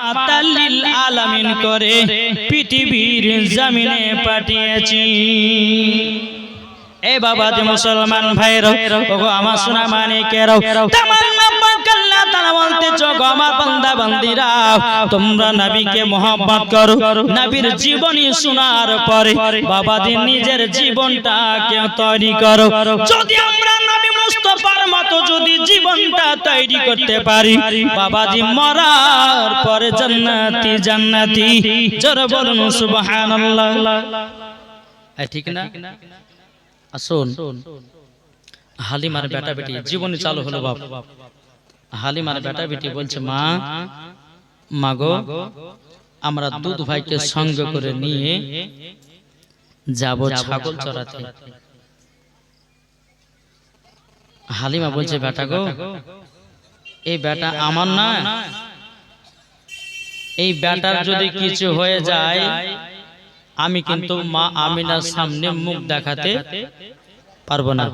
রহমাতাল্লিল আলামিন করে, পৃথিবীর জমিনে পাঠিয়েছি। এ বাবা যে মুসলমান ভাইরাও ওগো আমার সোনা মানিকেরাও তোমরা নবীকে মোহাম্মত করো, নবীর জীবনী শোনার পরে নিজের তৈরি করো। যদি আমরা মতো যদি জীবনটা তৈরি করতে পারি, বাবাজি মরার পরে জান্নাতি জান্নাতি, জোর বলুন সুবহানাল্লাহ। ঠিক না? আসুন। হালিমার বেটা বেটি জীবনে চালু হলো বাপ। হালিমার বেটা বেটি বলছে, মা, মাগো, আমরা দুধ ভাইকে সঙ্গ করে নিয়ে যাব ছাগল চড়াতে। হালিমা বলছে বেটা গো এই বেটা আমার না এই বেটার যদি কিছু হয়ে যায় আমি কিন্তু মা আমিনার সামনে মুখ দেখাতে পারব না।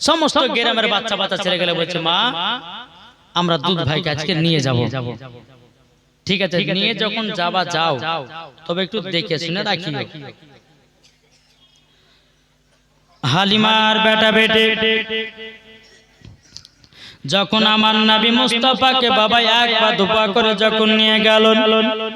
সমস্ত গ্রামের বাচ্চা বাচ্চা ছেড়ে গেলে বলছে মা আমরা দুধ ভাইকে আজকে নিয়ে যাব। ঠিক আছে নিয়ে যখন যাবা যাও। তবে একটু দেখে শুনে রাখিও। হালিমার বেটা বেটে। যখন আমার নাবি মুস্তফাকে বাবা এক পা দুপা করে যখন নিয়ে গেল